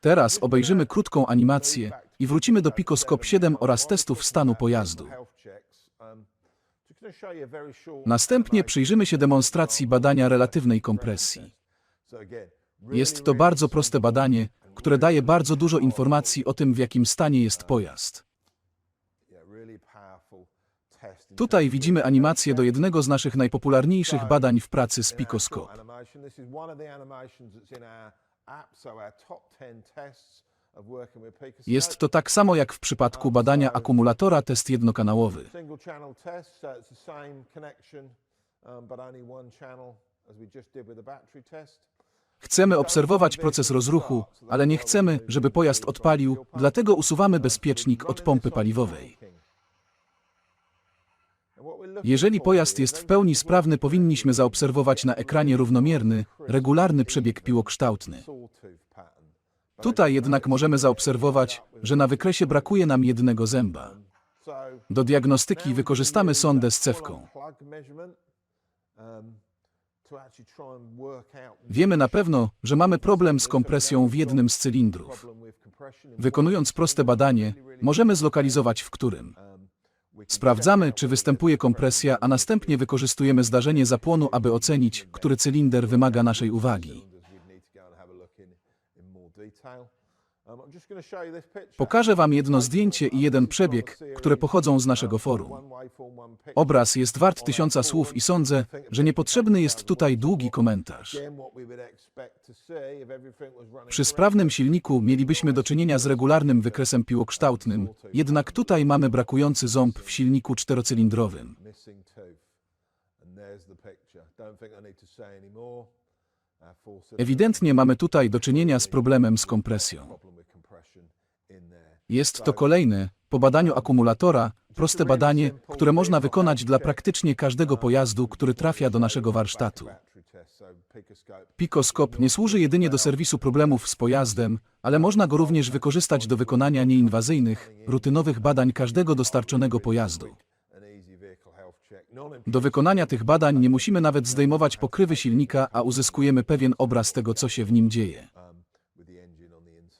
Teraz obejrzymy krótką animację i wrócimy do Picoscope 7 oraz testów stanu pojazdu. Następnie przyjrzymy się demonstracji badania relatywnej kompresji. Jest to bardzo proste badanie, które daje bardzo dużo informacji o tym, w jakim stanie jest pojazd. Tutaj widzimy animację do jednego z naszych najpopularniejszych badań w pracy z Picoscope. Jest to tak samo jak w przypadku badania akumulatora test jednokanałowy. um. Chcemy obserwować proces rozruchu, ale nie chcemy, żeby pojazd odpalił, dlatego usuwamy bezpiecznik od pompy paliwowej. Jeżeli pojazd jest w pełni sprawny, powinniśmy zaobserwować na ekranie równomierny, regularny przebieg piłokształtny. Tutaj jednak możemy zaobserwować, że na wykresie brakuje nam jednego zęba. Do diagnostyki wykorzystamy sondę z cewką. Wiemy na pewno, że mamy problem z kompresją w jednym z cylindrów. Wykonując proste badanie, możemy zlokalizować w którym. Sprawdzamy, czy występuje kompresja, a następnie wykorzystujemy zdarzenie zapłonu, aby ocenić, który cylinder wymaga naszej uwagi. Pokażę Wam jedno zdjęcie i jeden przebieg, które pochodzą z naszego forum. Obraz jest wart tysiąca słów i sądzę, że niepotrzebny jest tutaj długi komentarz. Przy sprawnym silniku mielibyśmy do czynienia z regularnym wykresem piłokształtnym, jednak tutaj mamy brakujący ząb w silniku czterocylindrowym. Ewidentnie mamy tutaj do czynienia z problemem z kompresją. Jest to kolejne, po badaniu akumulatora, proste badanie, które można wykonać dla praktycznie każdego pojazdu, który trafia do naszego warsztatu. Picoscope nie służy jedynie do serwisu problemów z pojazdem, ale można go również wykorzystać do wykonania nieinwazyjnych, rutynowych badań każdego dostarczonego pojazdu. Do wykonania tych badań nie musimy nawet zdejmować pokrywy silnika, a uzyskujemy pewien obraz tego, co się w nim dzieje.